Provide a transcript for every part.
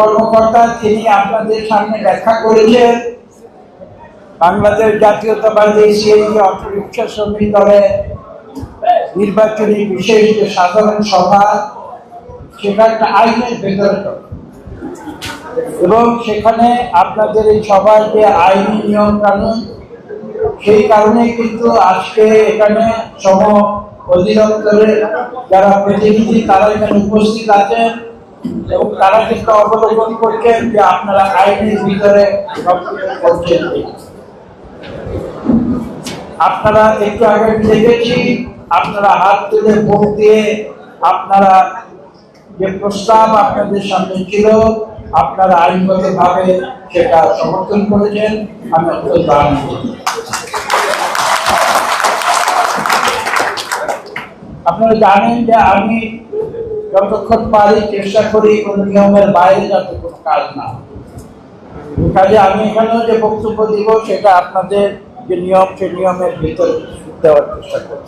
কর্মকর্তা তিনি আপনাদের সামনে ব্যাখ্যা করেছেন। বাংলাদেশ জাতীয়তাবাদী সিএনজি অটোরিক্সা শ্রমিক দলের নির্বাচনী বিশেষ যে সাধারণ সভা, সেটা একটা আইনের ভেতরে এবং সেখানে আপনাদের এই সভার যে আইনি নিয়ম কানুন, সেই কারণে কিন্তু আজকে এখানে সম অধিদপ্তরের যারা প্রতিনিধি, তারা এখানে উপস্থিত আছেন। এবং তারা কিন্তু অবলোকন করছেন যে আপনারা আইনের ভিতরে আপনারা একটু আগে দেখেছি, আপনারা হাত তুলে ভোট দিয়ে আপনারা যে প্রস্তাব আপনাদের সামনে ছিল, আপনারা আইনগত ভাবে সেটা সমর্থন করেছেন, আমি অত্যন্ত আনন্দিত। আপনারা জানেন যে আমি যতক্ষণ পারি চেষ্টা করি কোনো নিয়মের বাইরে যাতে কোনো কাজ না কাজে আমি এখানেও যে বক্তব্য দিব সেটা আপনাদের যে নিয়ম সে নিয়মের ভিতরে দেওয়ার চেষ্টা করব।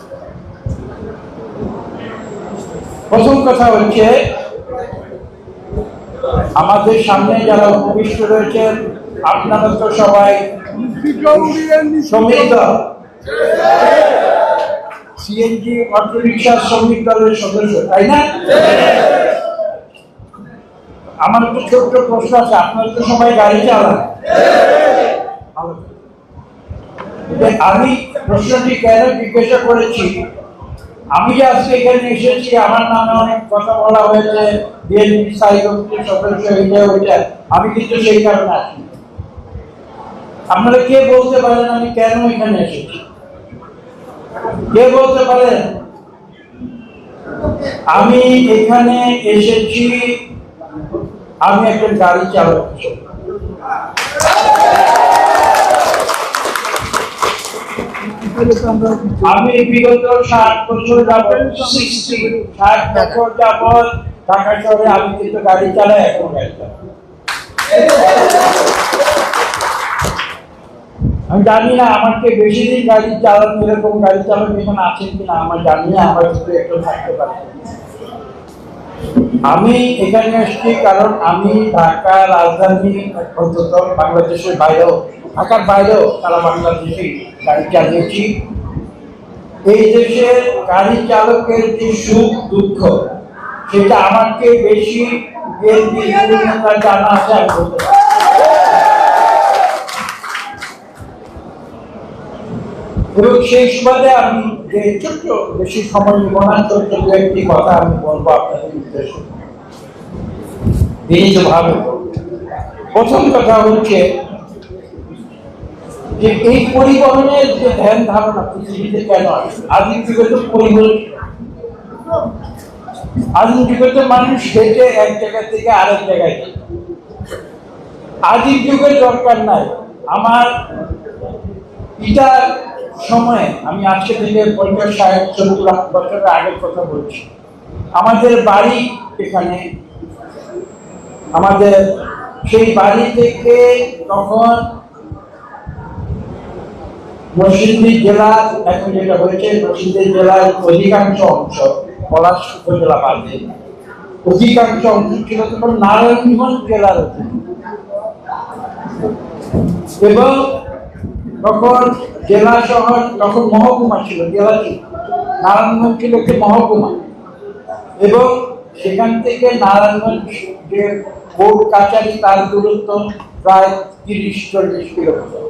প্রথম কথা হচ্ছে আমাদের সামনে যারা উপবিষ্ট রয়েছেন আপনারা তো সবাই দল সিএনজি শ্রমিক দলের সদস্য, তাই না? আমার ছোট্ট প্রশ্ন আছে, আপনারা তো সবাই গাড়ি আমি প্রশ্নটি কেন জিজ্ঞাসা করেছি? আমি যে আজকে এখানে এসেছি, আমার নামে অনেক কথা বলা হয়েছে, বিএনপি সাহিত্য সদস্য এটা ওইটা আমি কিন্তু সেই কারণে আসি আপনারা কে বলতে পারেন আমি কেন এখানে এসেছি? কে বলতে পারেন আমি এখানে এসেছি, আমি একটা গাড়ি চালক আমি বিগত ষাট বছর যাবৎ ষাট বছর যাবৎ ঢাকা শহরে আমি কিন্তু গাড়ি চালাই এখন। আমি জানি না, আমাকে বেশি দিন গাড়ি চালানো এরকম গাড়ি চালানো এখানে আছেন কিনা, আমার জানি না, আমার শুধু একটু থাকতে পারে। আমি এখানে এসেছি কারণ আমি ঢাকা রাজধানী, অন্তত বাংলাদেশের বাইরেও, ঢাকার বাইরেও সারা বাংলাদেশে গাড়ি চালিয়েছি। এই দেশে গাড়ি চালকের যে সুখ, দুঃখ, সেটা আমাকে বেশি জানা আছে আমি বলতে এবং সেই সুবাদে আমি যে ছোট্ট বেশি সময় নিব একটি কথা আমি বলব আপনাদের বলব। প্রথম কথা হচ্ছে যে এই পরিবহনের যে ধ্যান ধারণা, পৃথিবীতে কেন আদিম যুগে তো পরিবহন আদিম যুগে তো মানুষ হেঁটে এক জায়গা থেকে আরেক জায়গায়। আদিম যুগের দরকার নাই আমার পিতার সময়ে আমি আজকে থেকে পঞ্চাশ সত্তর আট বছরের আগের কথা বলছি। আমাদের বাড়ি এখানে। আমাদের সেই বাড়ি থেকে তখন নরসিংদী জেলা এখন যেটা হয়েছে, নরসিংদী জেলার অধিকাংশ অংশ, পলাশ উপজেলা বাদে অধিকাংশ অংশ ছিল তখন নারায়ণগঞ্জ জেলার এবং তখন জেলা শহর, তখন মহকুমা ছিল। জেলা ছিল নারায়ণগঞ্জ ছিল একটি মহকুমা। এবং সেখান থেকে নারায়ণগঞ্জ যে কোর্ট কাছারি তার দূরত্ব প্রায় তিরিশ, চল্লিশ কিলোমিটার।